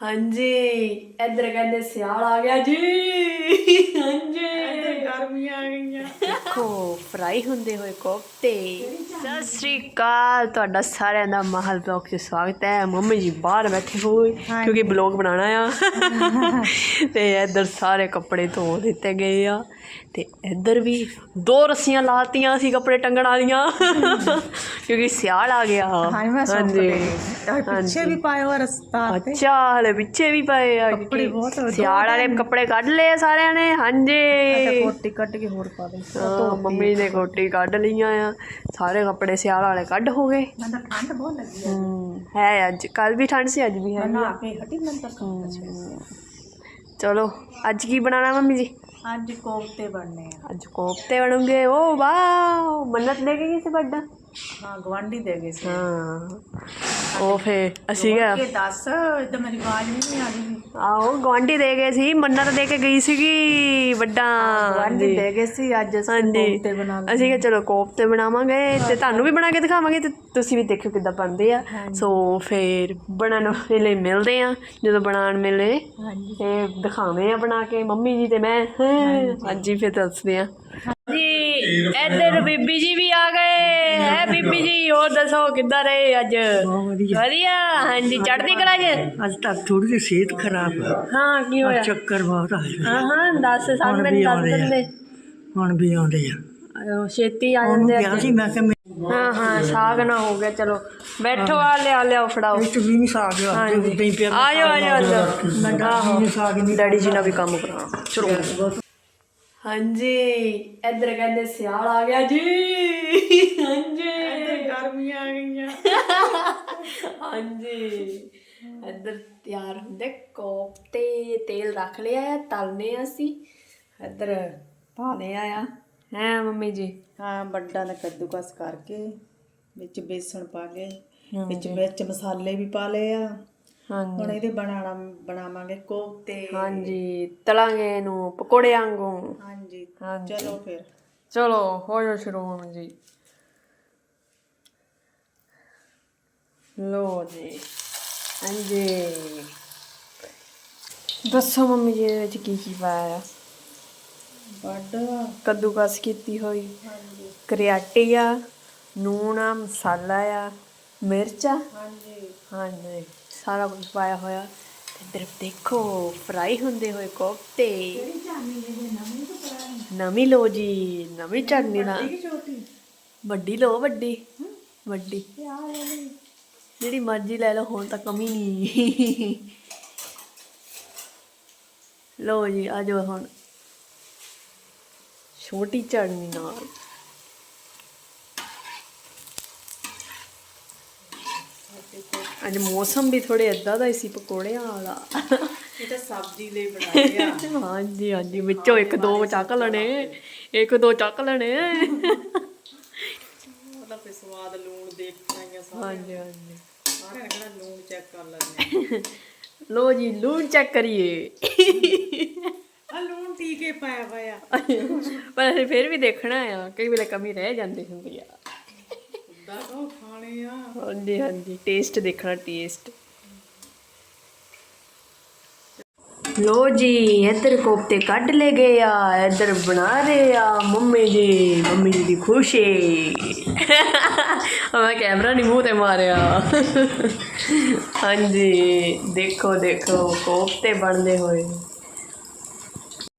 ਹਾਂਜੀ ਇੱਧਰ ਕਹਿੰਦੇ ਸਿਆਲ ਆ ਗਿਆ ਜੀ। ਹਾਂਜੀ। ਗਰਮੀਆਂ ਆ ਗਈਆਂ। ਦੇਖੋ ਫਰਾਈ ਹੁੰਦੇ ਹੋਏ ਕੋਫਤੇ। ਸਤਿ ਸ੍ਰੀ ਅਕਾਲ ਤੁਹਾਡਾ ਸਾਰਿਆਂ ਦਾ ਮਹਲ ਬਲੌਗ 'ਚ ਸਵਾਗਤ ਹੈ। ਮੰਮੀ ਜੀ ਬਾਹਰ ਬੈਠੇ ਹੋਏ ਕਿਉਂਕਿ ਬਲੌਗ ਬਣਾਉਣਾ ਆ। ਤੇ ਇੱਧਰ ਸਾਰੇ ਕੱਪੜੇ ਧੋ ਦਿੱਤੇ ਗਏ ਆ। ਤੇ ਇੱਧਰ ਵੀ ਦੋ ਰੱਸੀਆਂ ਲਾਤੀਆਂ ਸੀ ਕੱਪੜੇ ਟੰਗਣ ਵਾਲੀਆਂ। ਕਿਉਂਕਿ ਸਿਆਲ ਆ ਗਿਆ। ਹਾਂਜੀ ਪਿੱਛੇ ਵੀ ਪਾਇਆ ਰਸਤਾ ਤੇ। ਅੱਛਾ ਹਲੇ ਪਿੱਛੇ ਵੀ ਪਏ ਆ ਕੱਪੜੇ ਬਹੁਤ ਦੋ ਸਿਆਲ ਵਾਲੇ ਕੱਪੜੇ ਕੱਢ ਲਏ ਸਾਰਿਆਂ ਨੇ ਹਾਂਜੀ। ਕੋਟੀ ਕੱਟ ਕੇ ਹੋਰ ਪਾ ਦੇ ਮੰਮੀ ਨੇ ਕੋਟੀ ਕੱਢ ਲਈਆਂ ਆ ਸਾਰੇ ਕੱਪੜੇ ਸਿਆਲ ਵਾਲੇ ਕੱਢ ਹੋ ਗਏ। ਮੈਂ ਤਾਂ ਠੰਡ ਬਹੁਤ ਲੱਗੀ ਹਮ, ਹੈ ਅੱਜ ਕੱਲ ਵੀ ਠੰਡ ਸੀ ਅੱਜ ਵੀ ਹੈ ਨਾ ਕੇ ਹਟੀ ਮੈਂ ਤਾਂ ਕੰਮ ਚਲੋ ਅੱਜ ਕੀ ਬਣਾਣਾ ਮੰਮੀ ਜੀ? ਅੱਜ ਕੋਫਤੇ ਬਣਨੇ ਆ। ਅੱਜ ਕੋਫਤੇ ਬਣੂਗੇ ਓ ਵਾਓ ਮੰਨਤ ਲੈ ਕੇ ਗਈ ਸੀ ਵੱਡਾ। ਹਾਂ ਗਵਾਂਢੀ ਦੇ ਗਏ ਸੀ। ਹਾਂ। ਉਹ ਫੇ ਅਸੀਂ ਕਿ ਦੱਸ ਇਦਾਂ ਮੇਰੀ ਆਵਾਜ਼ ਵੀ ਨਹੀਂ ਆ ਰਹੀ। ਆਓ ਗਵਾਂਢੀ ਦੇ ਗਏ ਸੀ ਮੰਨਤ ਦੇ ਕੇ ਗਈ ਸੀਗੀ ਵੱਡਾ ਗਵਾਂਢੀ ਦੇ ਗਏ ਸੀ ਅੱਜ ਅਸੀਂ ਕੋਫਤੇ ਕਿਹਾ ਚਲੋ ਕੋਫਤੇ ਬਣਾਵਾਂਗੇ ਤੇ ਤੁਹਾਨੂੰ ਵੀ ਬਣਾ ਕੇ ਦਿਖਾਵਾਂਗੇ ਤੇ ਤੁਸੀਂ ਵੀ ਦੇਖਿਓ ਕਿੱਦਾਂ ਬਣਦੇ ਆ। ਸੋ ਫਿਰ ਬਣਨ ਵੇਲੇ ਮਿਲਦੇ ਆ ਜਦੋਂ ਬਣਾਉਣ ਮਿਲੇ ਹਾਂਜੀ। ਤੇ ਦਿਖਾਵੇਂ ਆ ਬਣਾ ਕੇ ਮੰਮੀ ਜੀ ਤੇ ਮੈਂ। ਹਾਂਜੀ। ਫਿਰ ਦੱਸਦੇ ਆ। ਜੀ ਇੱਧਰ ਬੀਬੀ ਜੀ ਵੀ ਆ ਗਏ। ਹੈ ਬੀਬੀ ਜੀ ਹੋਰ ਦੱਸੋ ਕਿੱਦਾਂ ਰਹੇ ਅੱਜ? ਵਧੀਆ। ਹਾਂਜੀ ਚੜ੍ਹਦੀ ਕਲਾ ਚ? ਅੱਜ ਤੱਕ ਥੋੜੀ ਜਿਹੀ ਸਿਹਤ ਖਰਾਬ ਹੈ ਹਾਂ ਕੀ ਹੋਇਆ? ਚੱਕਰ ਬਹੁਤ ਆਏ ਹਾਂ ਹਾਂ ਦੱਸ ਸਾਨੂੰ ਵੀ ਦੱਸ ਆ। ਦਿੰਦੇ। ਹੁਣ ਵੀ ਆਉਂਦੇ ਆ। ਆਇਓ ਛੇਤੀ ਆ ਉਹਨੂੰ ਜਾਂਦੇ ਕਿਹਾ ਆ ਸੀ ਮੈਂ ਕਿ ਹਾਂ ਹਾਂ ਸਾਗ ਨਾ ਹੋ ਗਿਆ ਚਲੋ। ਬੈਠੋ ਆ ਲਿਆ ਲਿਆਓ ਫੜਾਓ। ਇੱਕ ਵੀ ਨਹੀਂ ਸਾਗ ਆ ਹਾਂਜੀ। ਉਦਾਂ ਹੀ ਪਿਆ। ਆ ਜਾਓ, ਆ ਜਾਓ, ਆ ਜਾਓ। ਮੈਂ ਨੇ ਸਾਗ ਨਹੀਂ ਡੈਡੀ ਜੀ ਨਾਲ ਵੀ ਕੰਮ ਕਰਾਉਣਾ ਚਲੋ। ਹਾਂਜੀ ਇੱਧਰ ਕਹਿੰਦੇ ਸਿਆਲ ਆ ਗਿਆ ਜੀ। ਹਾਂਜੀ। ਗਰਮੀਆਂ ਆ ਗਈਆਂ। ਹਾਂਜੀ। ਇੱਧਰ ਤਿਆਰ ਹੁੰਦੇ ਕੋਫਤੇ ਤੇਲ ਰੱਖ ਲਿਆ ਆ ਤਲਨੇ ਆ ਅਸੀਂ। ਇੱਧਰ ਪਾ ਲਿਆ ਆ। ਹੈ ਮੰਮੀ ਜੀ? ਹਾਂ ਵੱਡਾ ਨੇ ਕੱਦੂਕਸ ਕਰਕੇ ਵਿੱਚ ਬੇਸਣ ਪਾ ਕੇ ਵਿੱਚ ਵਿੱਚ ਮਸਾਲੇ ਵੀ ਪਾ ਲਏ ਆ। ਹਾਂਜੀ। ਹੁਣ ਇਹਦੇ ਬਣਾਣਾ ਬਣਾਵਾਂਗੇ ਕੋਫਤੇ। ਹਾਂਜੀ ਤਲਾਂਗੇ ਇਹਨੂੰ ਪਕੌੜੇ ਵਾਂਗੂ। ਹਾਂਜੀ ਹਾਂਜੀ। ਚਲੋ ਫਿਰ। ਚਲੋ ਹੋ ਸ਼ੁਰੂ ਮੰਮੀ ਜੀ। ਲੋ ਜੀ ਹਾਂਜੀ। ਦੱਸੋ ਮੰਮੀ ਜੀ ਇਹਦੇ ਵਿੱਚ ਕੀ ਕੀ ਪਾਇਆ? ਵੱਡ। ਕੱਦੂਕਸ ਕੀਤੀ ਹੋਈ। ਹਾਂਜੀ। ਕਰਿਆਟੀ ਆ ਨੂਣ ਆ ਮਸਾਲਾ ਆ ਮਿਰਚ ਆ। ਹਾਂਜੀ। ਹਾਂਜੀ। ਸਾਰਾ ਕੁਝ ਪਾਇਆ ਹੋਇਆ ਤੇ ਇੱਧਰ ਦੇਖੋ ਫਰਾਈ ਹੁੰਦੇ ਹੋਏ ਕੋਫਤੇ। ਨਵੀਂ ਲੋ ਜੀ, ਨਵੀਂ ਚਟਨੀ ਨਾਲ। ਵੱਡੀ ਲੋ ਵੱਡੀ ਵੱਡੀ। ਜਿਹੜੀ ਮਰਜ਼ੀ ਲੈ ਲਓ, ਹੁਣ ਤਾਂ ਕਮੀ ਨਹੀਂ। ਲੋ ਜੀ, ਆ ਜਾਓ ਹੁਣ। ਛੋਟੀ ਚੜਨੀ ਨਾਲ। ਅੱਜ ਮੌਸਮ ਵੀ ਥੋੜੇ ਏਦਾਂ ਦਾ ਹੀ ਸੀ ਪਕੌੜਿਆਂ ਵਾਲਾ। ਇਹ ਤਾਂ ਸਬਜ਼ੀ ਲਈ ਬਣਾਏ ਆ। ਹਾਂਜੀ ਹਾਂਜੀ ਵਿੱਚੋਂ ਇੱਕ ਦੋ ਚੱਕ ਲੈਣੇ। ਇੱਕ ਦੋ ਚੱਕ ਲੈਣੇ। ਉਹਦਾ ਫਿਰ ਸਵਾਦ ਲੂਣ ਦੇਖ ਆਈਆਂ ਸਾਰੇ ਹਾਂਜੀ ਹਾਂਜੀ। ਸਾਰੇ ਨੇ ਕਹਿਣਾ ਲੂਣ ਚੈੱਕ ਕਰ ਲੈਂਦੇ ਲੋ ਜੀ ਲੂਣ ਚੈੱਕ ਕਰੀਏ। ਆ ਲੂਣ ਟੀਕੇ ਪਾਇਆ ਹੋਇਆ। ਪਰ ਅਸੀਂ ਫਿਰ ਵੀ ਦੇਖਣਾ ਆ ਕਈ ਵੇਲੇ ਕਮੀ ਰਹਿ ਜਾਂਦੀ ਹੁੰਦੀ ਆ। ਦਾ ਕੋ ਖਾਣੇ ਆ। ਹਾਂਜੀ ਹਾਂਜੀ। ਟੇਸਟ ਦੇਖਣਾ ਟੇਸਟ ਲੋ ਜੀ, ਇੱਧਰ ਕੋਫਤੇ ਕੱਢ ਲੈ ਗਏ ਆ, ਇੱਧਰ ਬਣਾ ਰਹੇ ਆ ਮੰਮੀ ਜੀ ਮੰਮੀ ਜੀ ਦੀ ਖੁਸ਼ੀ। ਮੈਂ ਕੈਮਰਾ ਨਹੀਂ ਮੂੰਹ ਤੇ ਮਾਰਿਆ। ਹਾਂਜੀ, ਦੇਖੋ ਦੇਖੋ, ਕੋਫਤੇ ਬਣਦੇ ਹੋਏ।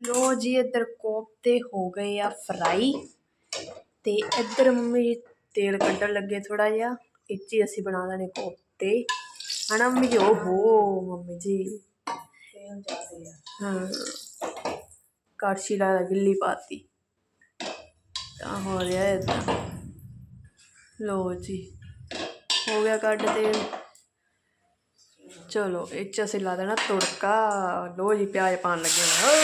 ਲੋ ਜੀ, ਇੱਧਰ ਕੋਫਤੇ ਹੋ ਗਏ ਆ ਫਰਾਈ। ਤੇ ਇੱਧਰ ਮੰਮੀ ਜੀ ਤੇਲ ਕੱਢਣ ਲੱਗੇ ਥੋੜ੍ਹਾ ਜਿਹਾ ਇੱਚ ਹੀ ਅਸੀਂ ਬਣਾ ਲੈਣੇ ਕੋਫਤੇ। ਹਨਾ ਮੰਮੀ ਜੀ? ਓਹੋ, ਮੰਮੀ ਜੀ। ਤੇਲ ਹਾਂ। ਕੜਛੀ ਲਾ ਗਿੱਲੀ ਪਾਤੀ। ਤਾਂ ਹੋ ਰਿਹਾ ਏਦਾਂ। ਲੋ ਜੀ, ਹੋ ਗਿਆ ਕੱਢ ਤੇਲ। ਚਲੋ, ਇਹ 'ਚ ਅਸੀਂ ਲਾ ਦੇਣਾ ਤੁੜਕਾ। ਲੋ ਜੀ, ਪਿਆਜ਼ ਪਾਣ ਲੱਗੇ ਹਾਂ।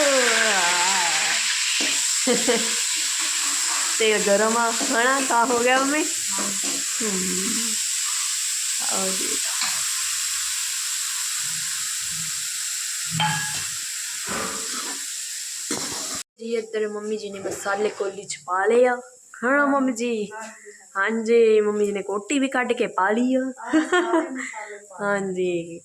ਤੇਲ ਗਰਮ ਆ ਹਨਾ ਤਾਂ ਹੋ ਗਿਆ ਹਮ ਆਓ ਜੀ ਜੀ ਇੱਧਰ ਮੰਮੀ ਜੀ ਨੇ ਮਸਾਲੇ ਕੋਲੀ ਚ ਪਾ ਲਿਆ ਹਾਂ ਮੰਮੀ ਜੀ? ਹਾਂਜੀ ਮੰਮੀ ਜੀ ਨੇ ਕੋਟੀ ਵੀ ਕੱਢ ਕੇ ਪਾ ਲਈ ਆ। ਹਾਂਜੀ।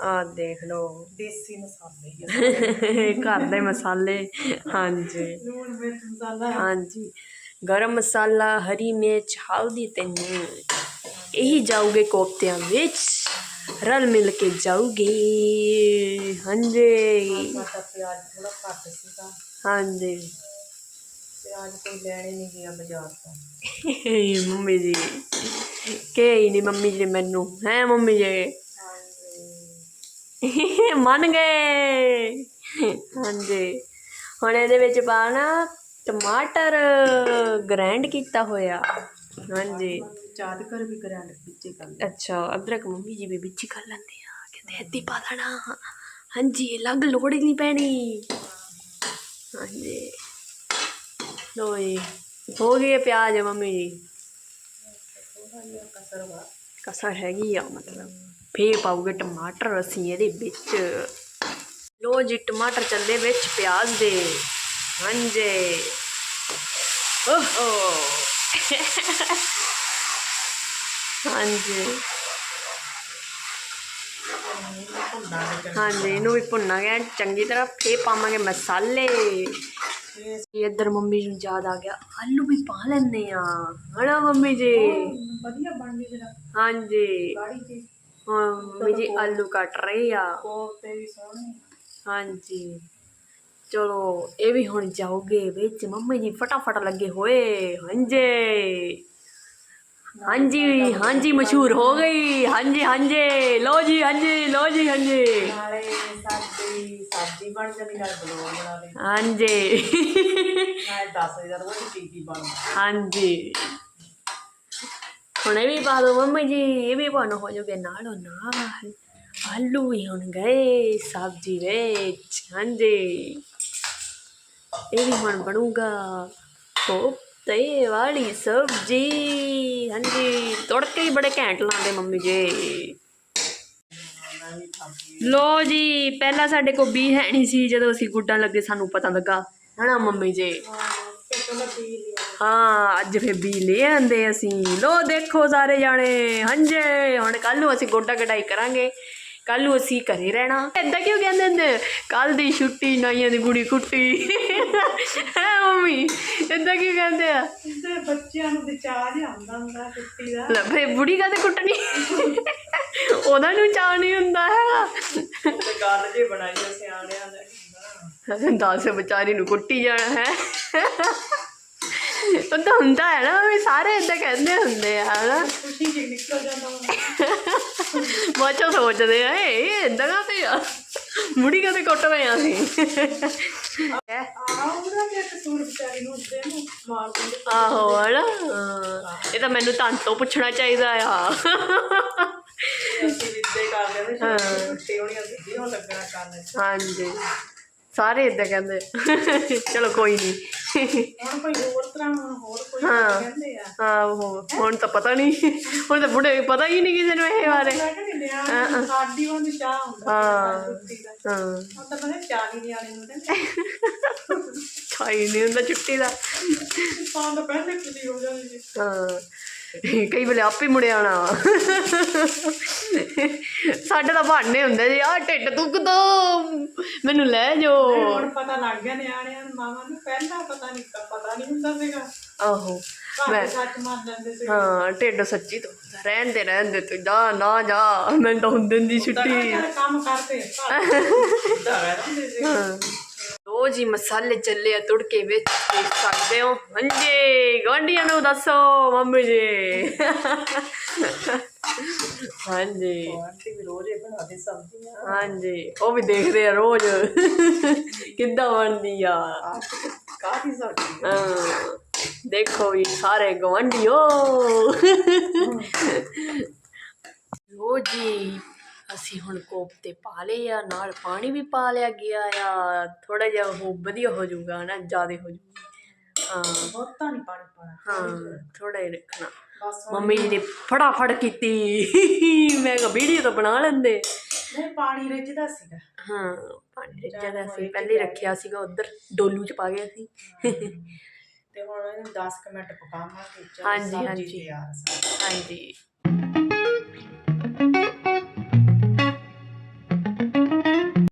ਆ ਦੇਖ ਲਓ। ਦੇਸੀ ਮਸਾਲੇ। ਘਰ ਦੇ ਮਸਾਲੇ। ਹਾਂਜੀ। ਲੂਣ ਮਿਰਚ ਮਸਾਲਾ। ਹਾਂਜੀ। ਗਰਮ ਮਸਾਲਾ, ਹਰੀ ਮਿਰਚ, ਹਲਦੀ ਤੇ ਨੂਣ। ਇਹੀ ਜਾਊਗੇ ਕੋਫਤਿਆਂ ਵਿੱਚ। ਰਲ ਮਿਲ ਕੇ ਜਾਊਗੇ। ਹਾਂਜੀ। ਸਾਡਾ ਪਿਆਜ਼ ਥੋੜਾ ਘੱਟ ਸੀਗਾ ਹਾਂਜੀ। ਪਿਆਜ਼ ਕੋਈ ਲੈਣੇ ਨਹੀਂ ਗਿਆ ਬਾਜ਼ਾਰ ਤੋਂ ਇਹ ਮੰਮੀ ਜੀ। ਕੇ ਨਹੀਂ ਮੰਮੀ ਜੀ ਮੈਨੂੰ। ਹੈ ਮੰਮੀ ਜੀ? ਮੰਨ ਗਏ। ਹਾਂਜੀ। ਹੁਣ ਇਹਦੇ ਵਿੱਚ ਪਾਣਾ ਟਮਾਟਰ ਗ੍ਰਾਈਂਡ ਕੀਤਾ ਹੋਇਆ। ਹਾਂਜੀ। ਚਾਦ ਕਰ ਵੀ ਗ੍ਰੈਂਡ ਵਿੱਚੇ ਕਰ। ਅੱਛਾ ਅਦਰਕ ਮੰਮੀ ਜੀ ਵੀ ਵਿੱਚ ਹੀ ਕਰ ਲੈਂਦੇ ਆ। ਕਹਿੰਦੇ ਅੱਧੀ ਪਾ ਦੇਣਾ ਹਾਂਜੀ ਅਲੱਗ ਲੋੜ ਹੀ ਨਹੀਂ ਪੈਣੀ। ਹਾਂਜੀ। ਲੋ ਜੀ ਹੋ ਗਏ ਪਿਆਜ਼ ਮੰਮੀ ਜੀ। ਕਸਰ ਹੈਗੀ ਆ ਮਤਲਬ। ਫੇਰ ਪਾਉਗੇ ਟਮਾਟਰ ਅਸੀਂ ਇਹਦੇ ਵਿੱਚ। ਲੋ ਜੀ ਟਮਾਟਰ ਚੱਲੇ ਵਿੱਚ ਪਿਆਜ਼ ਦੇ। ਹਾਂਜੀ। ਓਹੋ। ਹਾਂਜੀ। ਹਾਂਜੀ ਇਹਨੂੰ ਵੀ ਭੁੰਨਾਂਗੇ ਚੰਗੀ ਤਰ੍ਹਾਂ ਫੇਰ ਪਾਵਾਂਗੇ ਮਸਾਲੇ। ਇੱਧਰ ਮੰਮੀ ਨੂੰ ਯਾਦ ਆ ਗਿਆ। ਆਲੂ ਵੀ ਪਾ ਲੈਂਦੇ ਆ। ਹਣਾ ਮੰਮੀ ਜੀ? ਵਧੀਆ ਬਣ ਗਈ ਜਰਾ ਹਾਂਜੀ। ਹਾਂ ਮੰਮੀ ਜੀ ਆਲੂ ਕੱਟ ਰਹੇ ਆ। ਵੀ ਸੋਹਣੇ। ਹਾਂਜੀ। ਚਲੋ ਇਹ ਵੀ ਹੁਣ ਜਾਓਗੇ ਵਿੱਚ। ਮੰਮੀ ਜੀ ਫਟਾਫਟ ਲੱਗੇ ਹੋਏ। ਹਾਂਜੀ। ਹਾਂਜੀ ਹਾਂਜੀ ਮਸ਼ਹੂਰ ਹੋ ਗਈ। ਹਾਂਜੀ ਹਾਂਜੀ। ਲੋ ਜੀ ਹਾਂਜੀ ਲੋ ਜੀ ਹਾਂਜੀ। ਨਾਲੇ ਸਾਡੀ ਸਬਜ਼ੀ ਬਣ ਜਾਂਦੀ ਨਾਲ ਬਲੋ ਬਣਾ ਦੇ ਹਾਂਜੀ। ਨਾਲੇ 10000 ਉਹ ਕੀ ਕੀ ਬਣਦਾ ਹਾਂਜੀ। ਹੁਣ ਇਹ ਵੀ ਪਾ ਦੋ ਮੰਮੀ ਜੀ ਇਹ ਵੀ ਬਣ ਹੋ ਜਾਓਗੇ ਨਾਲੋਂ ਨਾਲ। ਆਲੂ ਵੀ ਹੁਣ ਗਏ ਸਬਜ਼ੀ ਵਿੱਚ। ਹਾਂਜੀ। ਇਹ ਵੀ ਹੁਣ ਬਣੂਗਾ। ਕੋਫਤੇ ਵਾਲੀ ਸਬਜ਼ੀ। ਹਾਂਜੀ, ਤੜਕੇ ਹੀ ਬੜੇ ਘੈਂਟ ਲਾਉਂਦੇ ਮੰਮੀ ਜੀ। ਲੋ ਜੀ, ਪਹਿਲਾਂ ਸਾਡੇ ਕੋਲ ਬੀ ਹੈ ਨਹੀਂ ਸੀ, ਜਦੋਂ ਅਸੀਂ ਗੁੱਡਾਂ ਲੱਗੇ ਸਾਨੂੰ ਪਤਾ ਲੱਗਾ। ਹਨਾ ਮੰਮੀ ਜੀ? ਹਾਂ, ਅੱਜ ਫੇ ਬੀ ਲੈ ਆਂਦੇ ਅਸੀਂ। ਲੋ ਦੇਖੋ ਸਾਰੇ ਜਾਣੇ, ਹਾਂਜੀ, ਹੁਣ ਕੱਲ ਨੂੰ ਅਸੀਂ ਗੋਡਾ ਕਢਾਈ ਕਰਾਂਗੇ। ਕੱਲ ਨੂੰ ਅਸੀਂ ਘਰੇ ਰਹਿਣਾ। ਏਦਾਂ ਕਿਉਂ ਕਹਿੰਦੇ ਹੁੰਦੇ? ਕੱਲ ਦੀ ਛੁੱਟੀ ਨਾਈਆਂ ਦੀ ਕੁੜੀ ਕੁੱਟੀ। ਹੈ ਮੰਮੀ ਏਦਾਂ ਕਿਉਂ ਕਹਿੰਦੇ ਆ? ਤੇ ਬੱਚਿਆਂ ਨੂੰ ਤੇ ਚਾਹ ਜਿਹਾ ਆਉਂਦਾ ਹੁੰਦਾ ਕੁੱਤੀ ਦਾ। ਲੈ ਫੇ ਬੁੜੀ ਕਾਤੇ ਕੁੱਟਣੀ? ਉਹਦਾ ਨੂੰ ਚਾਹ ਨਹੀਂ ਹੁੰਦਾ ਹੈਗਾ ਗੱਲ ਜੇ ਬਣਾਈ ਆ ਸਿਆਣਿਆਂ ਦਾ ਹੁੰਦਾ ਦੱਸ ਵਿਚਾਰੀ ਨੂੰ ਕੁੱਟੀ ਜਾਣਾ ਹੈ। ਉਹ ਤਾਂ ਹੁੰਦਾ ਹੈ ਨਾ ਵੀ ਸਾਰੇ ਇਦਾਂ ਕਹਿੰਦੇ ਹੁੰਦੇ ਆ ਹਨਾ ਖੁਸ਼ੀ ਜੀ ਨਿਕਲ ਜਾਂਦਾ ਹੁੰਦਾ ਬਾਚਾ ਸੋਚਦੇ ਆ ਇਹ ਇਦਾਂ ਕਾਤੇ ਆ ਮੁੜੀ ਕਦੇ ਕੁੱਟ ਪਏ ਆ ਅਸੀਂ ਆ ਉਹਦਾ ਕਸੂਰ ਵਿਚਾਰੀ ਨੂੰ ਉੱਤੇ ਨੂੰ ਮਾਰ ਦਿੰਦੇ ਆਹੋ ਹਨਾ ਇਹ ਤਾਂ ਮੈਨੂੰ ਤਾਂ ਤੋਂ ਪੁੱਛਣਾ ਚਾਹੀਦਾ ਆ ਅਸੀਂ ਕਰਦੇ ਨੇ ਛੁੱਟੀ ਹੋਣੀ ਅਸੀਂ ਵੀ ਲੱਗਣਾ ਕਰਨ ਹਾਂਜੀ ਸਾਰੇ ਇਦਾਂ ਕਹਿੰਦੇ ਚਲੋ ਕੋਈ ਨਹੀਂ ਹੁਣ ਕੋਈ ਹੋਰ ਤਰ੍ਹਾਂ ਹੁਣ ਹੋਰ ਕੋਈ ਹਾਂ। ਕਹਿੰਦੇ ਆ। ਆਹੋ ਹੁਣ ਤਾਂ ਪਤਾ ਨਹੀਂ। ਹੁਣ ਤਾਂ ਬੁੜੇ ਪਤਾ ਹੀ ਨਹੀਂ ਕਿਸੇ ਨੂੰ ਇਹ ਬਾਰੇ। ਮੈਂ ਕਹਿੰਦੀ ਨਿਆਣੇ ਸਾਡੀ ਵਾਂਗ ਚਾਹ ਹੁੰਦਾ। ਹਾਂ। ਕੁੱਤੀ ਦਾ ਹਾਂ। ਹੁਣ ਤਾਂ ਕਹਿੰਦੇ ਚਾਹ ਨਹੀਂ ਨਿਆਣੇ ਨੂੰ ਕਹਿੰਦੇ ਖਾਈ ਨਹੀਂ ਹੁੰਦਾ ਚੁੱਟੀ ਦਾ। ਤਾਂ ਤਾਂ ਪਹਿਲੇ ਖੁਸ਼ੀ ਹੋ ਜਾਂਦੀ ਸੀ। ਹਾਂ। ਕਈ ਵੇਲੇ ਆਪੇ ਮੁੜ ਆਉਣਾ। ਸਾਡੇ ਤਾਂ ਬਹਾਨੇ ਹੁੰਦੇ ਜੀ ਆ ਢਿੱਡ ਦੁਖਦਾ ਮੈਨੂੰ ਲੈ ਜਾਓ ਹੁਣ ਪਤਾ ਲੱਗ ਗਿਆ ਨਿਆਣਿਆਂ ਨੂੰ ਮਾਵਾਂ ਨੂੰ ਪਹਿਲਾਂ ਪਤਾ ਨਹੀਂ ਪਤਾ ਨਹੀਂ ਹੁੰਦਾ ਸੀਗਾ। ਆਹੋ ਮੈਂ ਸੱਚ ਮੰਨ ਜਾਂਦੇ ਸੀ ਹਾਂ ਢਿੱਡ ਸੱਚੀ ਦੁਖਦਾ ਰਹਿਣ ਦੇ ਰਹਿਣ ਦੇ ਤੂੰ ਜਾ ਨਾ ਜਾ ਮੈਨੂੰ ਤਾਂ ਹੁੰਦੇ ਦੀ ਤਾਂ ਛੁੱਟੀ। ਕੰਮ ਕਰਦੇ ਦਾ। ਰਹਿੰਦੇ ਸੀ ਲੋ ਜੀ ਮਸਾਲੇ ਚੱਲੇ ਆ ਤੁੜਕੇ ਵਿੱਚ ਦੇਖ ਸਕਦੇ ਹੋ। ਹਾਂਜੀ ਗਵਾਂਢੀਆਂ ਨੂੰ ਦੱਸੋ ਮੰਮੀ ਜੀ। ਹਾਂਜੀ। ਰੋਜ਼ ਹਾਂਜੀ ਉਹ ਵੀ ਦੇਖਦੇ ਆ ਰੋਜ਼। ਕਿੱਦਾਂ ਬਣਦੀ ਆ। ਕਾਫੀ ਹਾਂ ਦੇਖੋ ਵੀ ਸਾਰੇ ਗਵਾਂਢੀਓ ਲੋ ਜੀ ਅਸੀਂ ਹੁਣ ਕੋਫਤੇ ਪਾ ਲਏ ਆ ਨਾਲ ਪਾਣੀ ਵੀ ਪਾ ਲਿਆ ਗਿਆ ਆ। ਥੋੜਾ ਜਿਹਾ ਉਹ ਵਧੀਆ ਹੋ ਜਾਊਗਾ ਨਾ ਜ਼ਿਆਦਾ ਹੋ ਜਾਊਗਾ। ਹਾਂ। ਬਹੁਤਾ ਨਹੀਂ ਪਾਣੀ ਪਾਣਾ ਹਾਂ ਥੋੜਾ ਹੀ ਰੱਖਣਾ। ਬਸ ਮੰਮੀ ਜੀ ਨੇ ਫਟਾਫਟ ਕੀਤੀ। ਮੈਂ ਕਿਹਾ ਵੀਡੀਓ ਤਾਂ ਬਣਾ ਲੈਂਦੇ। ਨਹੀਂ ਪਾਣੀ ਰਿੱਝਦਾ ਸੀਗਾ। ਹਾਂ ਪਾਣੀ ਰਿੱਝਿਆ ਦਾ ਸੀ। ਪਹਿਲੇ ਰੱਖਿਆ ਸੀਗਾ ਉਧਰ ਡੋਲੂ ਚ ਪਾ ਗਿਆ ਸੀ। ਤੇ ਹੁਣ ਇਹਨੂੰ 10 ਕੁ ਮਿੰਟ ਪਕਾਵਾਂਗੇ ਹਾਂਜੀ, ਹਾਂਜੀ। ਹਾਂਜੀ।